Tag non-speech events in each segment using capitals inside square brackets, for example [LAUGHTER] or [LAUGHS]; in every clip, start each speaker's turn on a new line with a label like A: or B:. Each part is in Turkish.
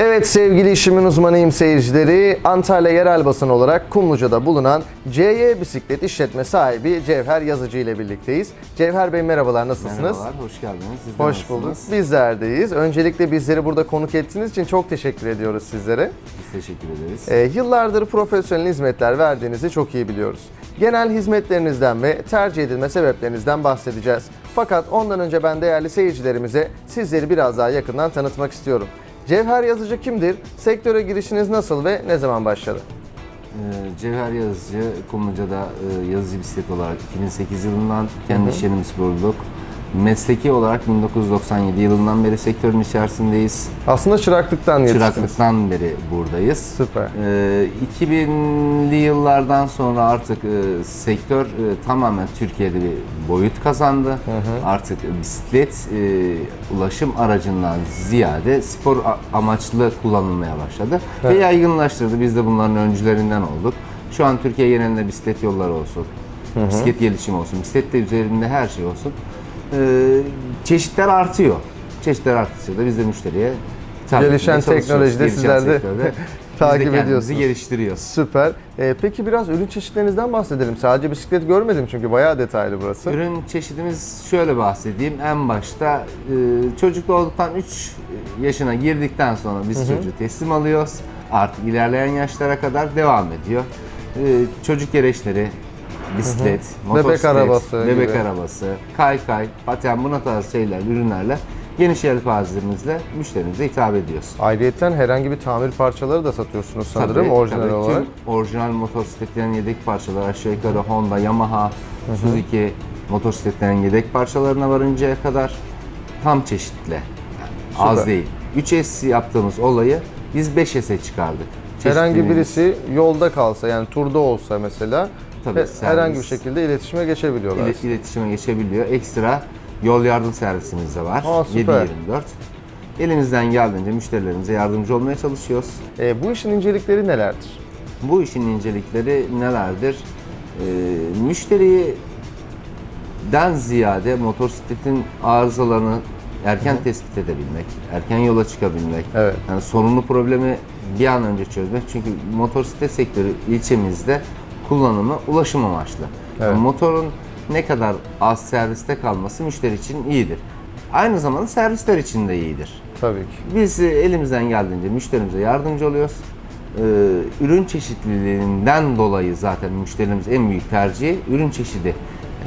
A: Evet sevgili işimin uzmanıyım seyircileri. Antalya yerel basın olarak Kumluca'da bulunan CY Bisiklet işletme sahibi Cevher Yazıcı ile birlikteyiz. Cevher Bey merhabalar nasılsınız?
B: Merhabalar, hoş geldiniz. Siz de
A: Hoş bulduk.
B: nasılsınız?
A: Bizlerdeyiz. Öncelikle bizleri burada konuk ettiğiniz için çok teşekkür ediyoruz sizlere.
B: Biz teşekkür ederiz.
A: Ee, yıllardır profesyonel hizmetler verdiğinizi çok iyi biliyoruz. Genel hizmetlerinizden ve tercih edilme sebeplerinizden bahsedeceğiz. Fakat ondan önce ben değerli seyircilerimize sizleri biraz daha yakından tanıtmak istiyorum. Cevher Yazıcı kimdir? Sektöre girişiniz nasıl ve ne zaman başladı?
B: Ee, Cevher Yazıcı, Kumluca'da e, yazıcı bisiklet olarak 2008 yılından kendi iş kurduk. Mesleki olarak 1997 yılından beri sektörün içerisindeyiz.
A: Aslında çıraklıktan yetiştiniz.
B: Çıraklıktan beri buradayız.
A: Süper.
B: Ee, 2000'li yıllardan sonra artık e, sektör e, tamamen Türkiye'de bir boyut kazandı. Artık bisiklet e, ulaşım aracından ziyade spor a- amaçlı kullanılmaya başladı ve yaygınlaştırdı. Biz de bunların öncülerinden olduk. Şu an Türkiye genelinde bisiklet yolları olsun, bisiklet gelişimi olsun, bisiklet de üzerinde her şey olsun. E, çeşitler artıyor. Çeşitler arttıkça da biz de müşteriye hitap
A: Gelişen
B: etmeye çalışıyoruz.
A: teknolojide
B: Gelişen
A: sizler de
B: sektörde [LAUGHS] biz de
A: takip
B: kendimizi
A: ediyorsunuz.
B: geliştiriyoruz.
A: Süper. Ee, peki biraz ürün çeşitlerinizden bahsedelim. Sadece bisiklet görmedim çünkü bayağı detaylı burası.
B: Ürün çeşidimiz şöyle bahsedeyim. En başta e, çocuk doğduktan 3 yaşına girdikten sonra biz çocuğu teslim alıyoruz. Artık ilerleyen yaşlara kadar devam ediyor. E, çocuk gereçleri, bisiklet, motosiklet,
A: arabası
B: bebek
A: gibi.
B: arabası, kaykay, paten buna tarz şeyler, ürünlerle geniş yelpazemizle müşterimize hitap ediyoruz.
A: Ayrıyeten herhangi bir tamir parçaları da satıyorsunuz sanırım
B: Tabii,
A: orijinal
B: tabii.
A: olarak.
B: Tüm orijinal motosikletlerin yedek parçaları aşağı yukarı Honda, Yamaha, Suzuki motosikletlerin yedek parçalarına varıncaya kadar tam çeşitli. Yani az değil. 3S yaptığımız olayı biz 5S'e çıkardık.
A: Herhangi birisi yolda kalsa yani turda olsa mesela
B: Tabii,
A: he-
B: servis.
A: herhangi bir şekilde iletişime geçebiliyorlar.
B: İle- iletişime geçebiliyor. Ekstra yol yardım servisimiz de var.
A: Aa, süper.
B: 7-24. Elimizden geldiğince müşterilerimize yardımcı olmaya çalışıyoruz.
A: Ee, bu işin incelikleri nelerdir?
B: Bu işin incelikleri nelerdir? Ee, müşteriyi den ziyade motosikletin arızalarını erken tespit edebilmek, erken yola çıkabilmek,
A: Evet.
B: yani sorunlu problemi bir an önce çözmek. Çünkü motosiklet sektörü ilçemizde kullanımı ulaşım amaçlı.
A: Evet.
B: Yani motorun ne kadar az serviste kalması müşteri için iyidir. Aynı zamanda servisler için de iyidir.
A: Tabii ki.
B: Biz e, elimizden geldiğince müşterimize yardımcı oluyoruz. Ee, ürün çeşitliliğinden dolayı zaten müşterimiz en büyük tercihi ürün çeşidi.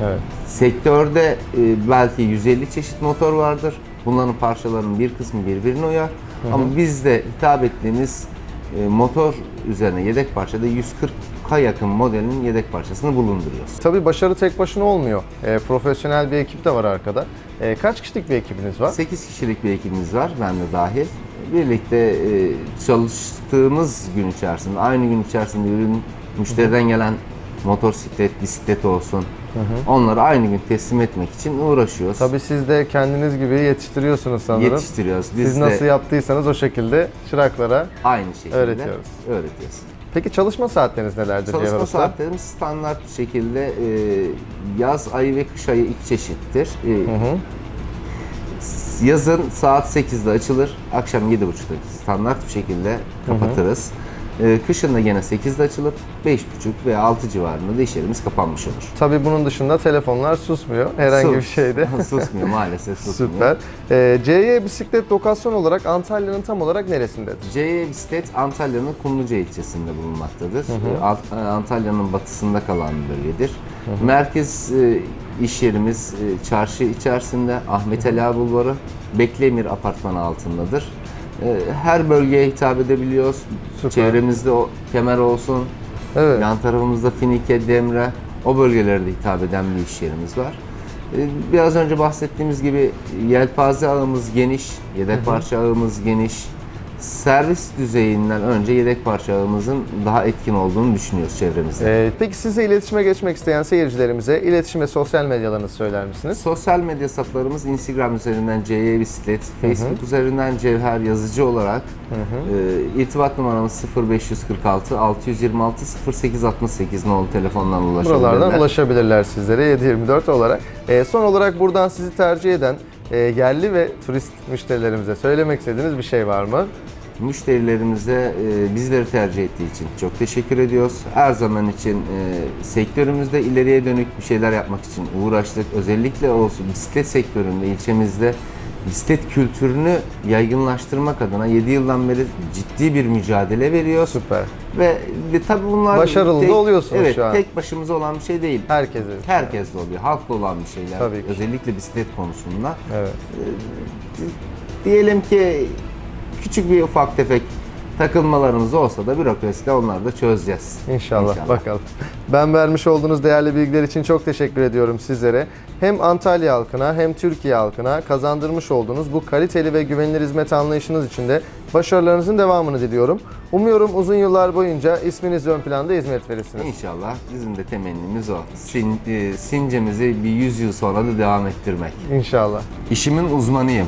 A: Evet.
B: Sektörde e, belki 150 çeşit motor vardır. Bunların parçalarının bir kısmı birbirine uyar. Ama bizde hitap ettiğimiz e, motor üzerine yedek parçada 140'a yakın modelin yedek parçasını bulunduruyoruz.
A: Tabii başarı tek başına olmuyor. Ee, profesyonel bir ekip de var arkada. Ee, kaç kişilik bir ekibiniz var?
B: 8 kişilik bir ekibimiz var, ben de dahil. Birlikte e, çalıştığımız gün içerisinde, aynı gün içerisinde ürün müşteriden gelen motosiklet, bisiklet olsun. Onları aynı gün teslim etmek için uğraşıyoruz.
A: Tabii siz de kendiniz gibi yetiştiriyorsunuz sanırım.
B: Yetiştiriyoruz. Biz
A: Siz
B: de
A: nasıl yaptıysanız o şekilde çıraklara.
B: aynı şekilde
A: Öğretiyoruz.
B: öğretiyoruz.
A: Peki çalışma saatleriniz nelerdir Cevher
B: Çalışma
A: Usta?
B: saatlerimiz standart bir şekilde e, yaz ayı ve kış ayı iki çeşittir. E, Yazın saat 8'de açılır, akşam 7.30'da standart bir şekilde kapatırız. E, kışın da yine 8'de açılıp 5.30 veya 6 civarında da iş yerimiz kapanmış olur.
A: Tabii bunun dışında telefonlar susmuyor herhangi bir
B: Sus-
A: şeyde. [LAUGHS]
B: susmuyor maalesef [LAUGHS] susmuyor.
A: Süper. Ee, CY bisiklet lokasyon olarak Antalya'nın tam olarak neresindedir?
B: CY Bisiklet Antalya'nın Kumluca ilçesinde bulunmaktadır. Ee, Ant- Antalya'nın batısında kalan bir bölgedir. Merkez e, iş yerimiz e, çarşı içerisinde Ahmet Ağa Bulvarı, Beklemir Apartmanı altındadır. E, Her bölgeye hitap edebiliyoruz.
A: Süper.
B: Çevremizde o kemer olsun,
A: Evet.
B: yan tarafımızda Finike, Demre, o bölgelere de hitap eden bir iş yerimiz var. Ee, Biraz önce bahsettiğimiz gibi yelpaze ağımız geniş, yedek parça ağımız geniş. Servis düzeyinden önce yedek parça ağımızın daha etkin olduğunu düşünüyoruz çevremizde.
A: Ee, peki size iletişime geçmek isteyen seyircilerimize iletişim ve sosyal medyalarınızı söyler misiniz?
B: Sosyal medya hesaplarımız Instagram üzerinden CY Bisiklet, Facebook üzerinden Cevher Yazıcı olarak e, irtibat numaramız 0546 626 0868 nolu telefondan ulaşabilirler.
A: Buralardan ulaşabilirler sizlere 7-24 olarak. Ee, son olarak buradan sizi tercih eden e, yerli ve turist müşterilerimize söylemek istediğiniz bir şey var mı?
B: Müşterilerimize e, bizleri tercih ettiği için çok teşekkür ediyoruz. Her zaman için e, sektörümüzde ileriye dönük bir şeyler yapmak için uğraştık. Özellikle olsun bisiklet sektöründe ilçemizde bisiklet kültürünü yaygınlaştırmak adına 7 yıldan beri ciddi bir mücadele veriyoruz.
A: Süper.
B: Ve, ve tabii bunlar
A: Başarılı da oluyorsunuz
B: evet,
A: şu an.
B: tek başımıza olan bir şey değil.
A: Herkese.
B: Herkesle oluyor. Halkla olan bir şeyler.
A: Tabii ki.
B: Özellikle bisiklet konusunda.
A: Evet.
B: Diyelim ki küçük bir ufak tefek takılmalarımız olsa da bürokraside onları da çözeceğiz.
A: İnşallah, bakalım. Ben vermiş olduğunuz değerli bilgiler için çok teşekkür ediyorum sizlere. Hem Antalya halkına hem Türkiye halkına kazandırmış olduğunuz bu kaliteli ve güvenilir hizmet anlayışınız için de başarılarınızın devamını diliyorum. Umuyorum uzun yıllar boyunca isminiz ön planda hizmet verirsiniz.
B: İnşallah bizim de temennimiz o. Sin, e, sincemizi bir 100 yıl sonra da devam ettirmek.
A: İnşallah.
B: İşimin uzmanıyım.